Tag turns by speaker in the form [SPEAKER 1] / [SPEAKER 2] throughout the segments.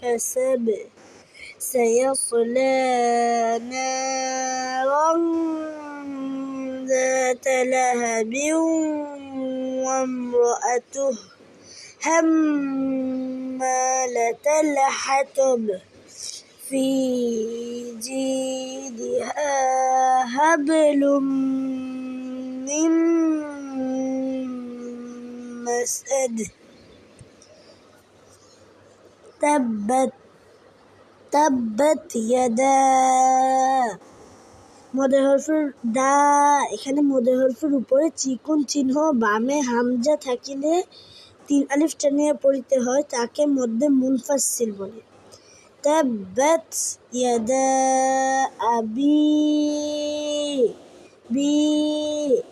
[SPEAKER 1] كسب سيصلى نارا ذات لهب وامرأته حمالة الحطب في جيدها حبل من مسد. تبت تبت يدا মদে হরফের দা এখানে মদে হরফের উপরে চিকুন চিহ্ন বামে হামজা থাকিলে তিন আলিফ টানিয়ে পড়িতে হয় তাকে মধ্যে মুনফাসিল বলে তাব্বাত ইয়াদা আবি বি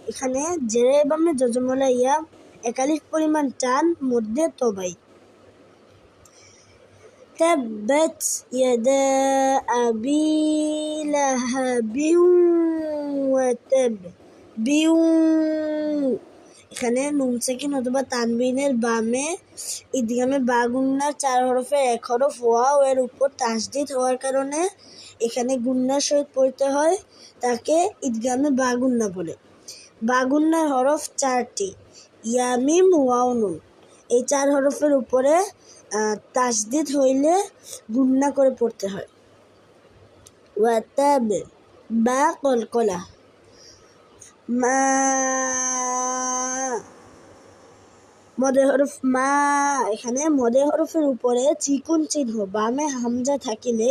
[SPEAKER 1] এখানে জেরে বামে যজমলা ইয়া একালিফ পরিমাণ টান মধ্যে তবাই تبت يدا أبي لهب وتب বিউ এখানে নুন সেকিন অথবা তানবিনের বামে ইদগামে বাগুন্নার চার হরফের এক হরফ ওয়াও এর উপর তাসদিদ হওয়ার কারণে এখানে গুন্নার সহিত পড়তে হয় তাকে ঈদগামে বাগুন্না বলে বাগুন্নার হরফ চারটি ইয়ামিম ওয়াও নুন এই চার হরফের উপরে তাসদিদ হইলে গুন্না করে পড়তে হয়। ওয়াতাব বা কলকলা মা মদে হরফ মা, এখানে মদে হরফের উপরে চিকুন চিহ্ন, বামে হামজা থাকিলে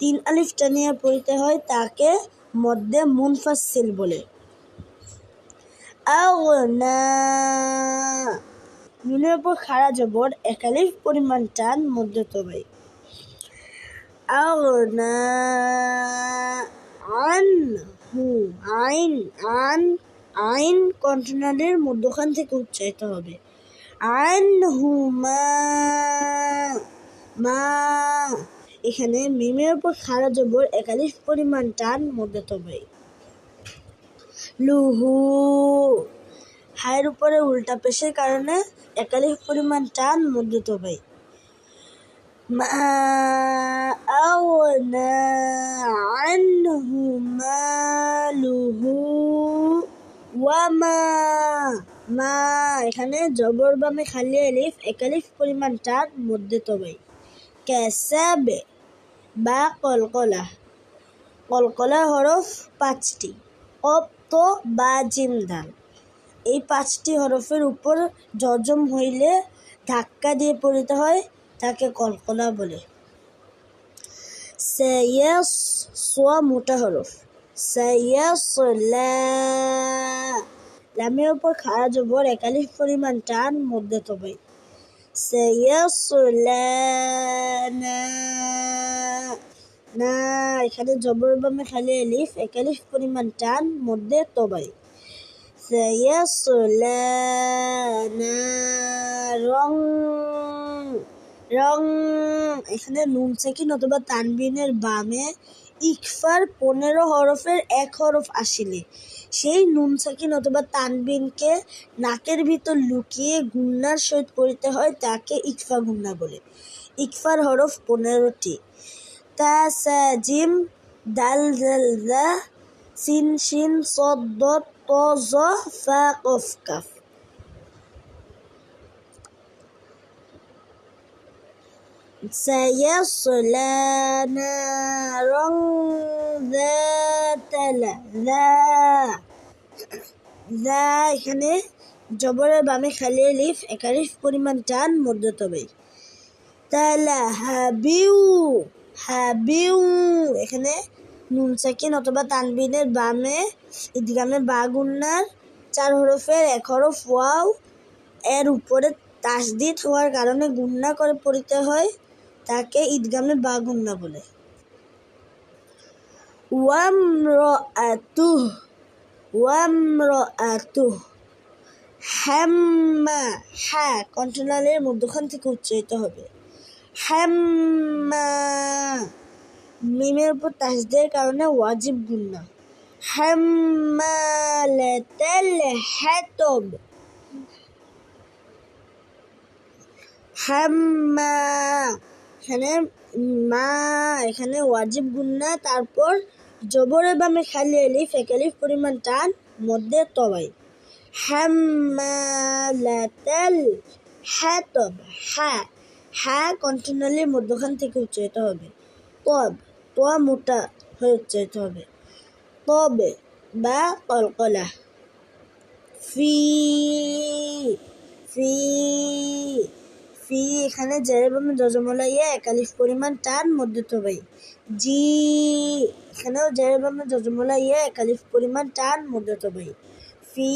[SPEAKER 1] তিন আলিফ টানিয়ে পড়িতে হয়, তাকে মধ্যে মুনফাসিল বলে। আগনা নুনের উপর খাড়া জবর একালিফ পরিমাণ টান মধ্যে তবাই আগনা আন হু আইন, আন, আইন কন্টেনারের মধ্যখান থেকে উচ্চারিত হবে। আইন হু, মা এখানে মিমের উপর খাড়া জবর একালিশ পরিমাণ টান মধ্যে তবাই লুহু হায়ের উপরে উল্টা পেশের কারণে একালিশ পরিমাণ টান মুদ্রিত মালুহু ওয়ামা মা এখানে জবর বামে খালি আলিফ একালিফ পরিমাণ টান মধ্যে তবাই ক্যাসাবে বা কলকলা। কলকলা হরফ পাঁচটি। অপ্ত বা জিমদাল এই পাঁচটি হরফের উপর জজম হইলে ধাক্কা দিয়ে পড়িতে হয় তাকে কলকলা বলে। সৈয়স সোয়া মোটা হরফ। সৈয়সলা লামের উপর খাড়া জবর একালিশ পরিমাণ টান মধ্যে তবে। না। এখানে জবর বামে খালি এলিফ একালিশ পরিমাণ টান মধ্যে তবাই রং রং, এখানে নুন সেকিন অথবা তানবিনের বামে ইকফার পনেরো হরফের এক হরফ আসিলে সেই নুন সাকিন অথবা তানবিনকে নাকের ভিতর লুকিয়ে গুন্নার সহিত করিতে হয় তাকে ইকফা গুন্না বলে। ইকফার হরফ পনেরোটি। তা জিম দাল দাল দা সিন শিন সদ ত জ ফা কফ কাফ سيصلى نارا ذات لهب দা এখানে জবরের বামে খালি লিফ একালিফ পরিমাণ টান মধ্য তবে তালা হাবিউ হাবিউ এখানে নুন সাকিন অথবা তানবিনের বামে ইদগামে বাগুন্নার চার হরফের এক হরফ, ওয়াও, এর উপরে তাসদিদ হওয়ার কারণে গুন্না করে পড়িতে হয় তাকে ঈদগামে বা গুন্না বলে। ওয়ামরাতুহ ওয়ামরাতুহ হ্যাম্মা হ্যাঁ কন্ট্রোলারের মধ্যখান থেকে উচ্চারিত হবে। হ্যাম্মা মিমের উপর তাসদের কারণে ওয়াজিব গুন্না। হাম্মালাতাল হাতব হাম্মা, এখানে মা, এখানে ওয়াজিব গুন্না, তারপর জবরে বামে খালি এলিফ, এক এলিফ পরিমাণ টান, মধ্যে তবাই। হাম্মালাতাল হাতব হ্যাঁ হ্যাঁ কন্টিনিউয়ালি মধ্যখান থেকে উচ্চারিত হবে। তব। তোয়া মোটা হয়ে উচ্চারিত হবে। তবে বা কলকলা। ফি ফি ফি, এখানে জেরে বামে যজমলা ইয়া একালিফ পরিমাণ টান মধ্যে তবাই জি, এখানেও জেরে বামে যজমলা ইয়া একালিফ পরিমাণ টান মধ্যে তবাই ফি,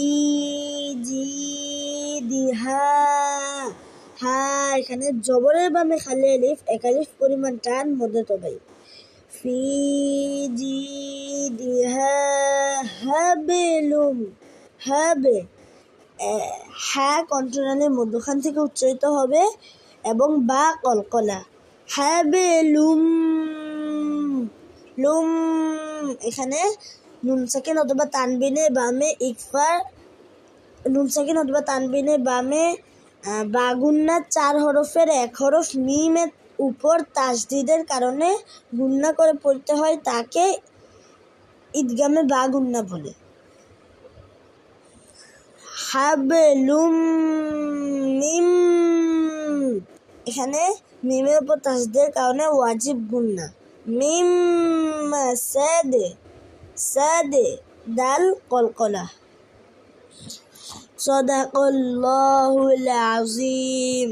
[SPEAKER 1] জি দিহা হা এখানে জবরের বামে খালি আলিফ একালিফ পরিমাণ টান মধ্যে জি দিহা হাবেলুম হবে হ্যাঁ কন্ট্রোনালের মধ্যখান থেকে উচ্চারিত হবে এবং বা কলকলা। হ্যাবে লুম লুম এখানে নুন সাকিন অথবা তানবিনে বামে ইকফার, নুন সাকিন অথবা তানবিনে বামে বাগুন্না চার হরফের এক হরফ মিমের উপর তাসদিদের কারণে গুন্না করে পড়তে হয় তাকে ঈদগামে বাগুন্না বলে হাবলুম মিম এখানে মিমের উপর তাসদের কারণে ওয়াজিব গুন্না মিম সাদে সাদে দাল কলকলা صدق الله العظيم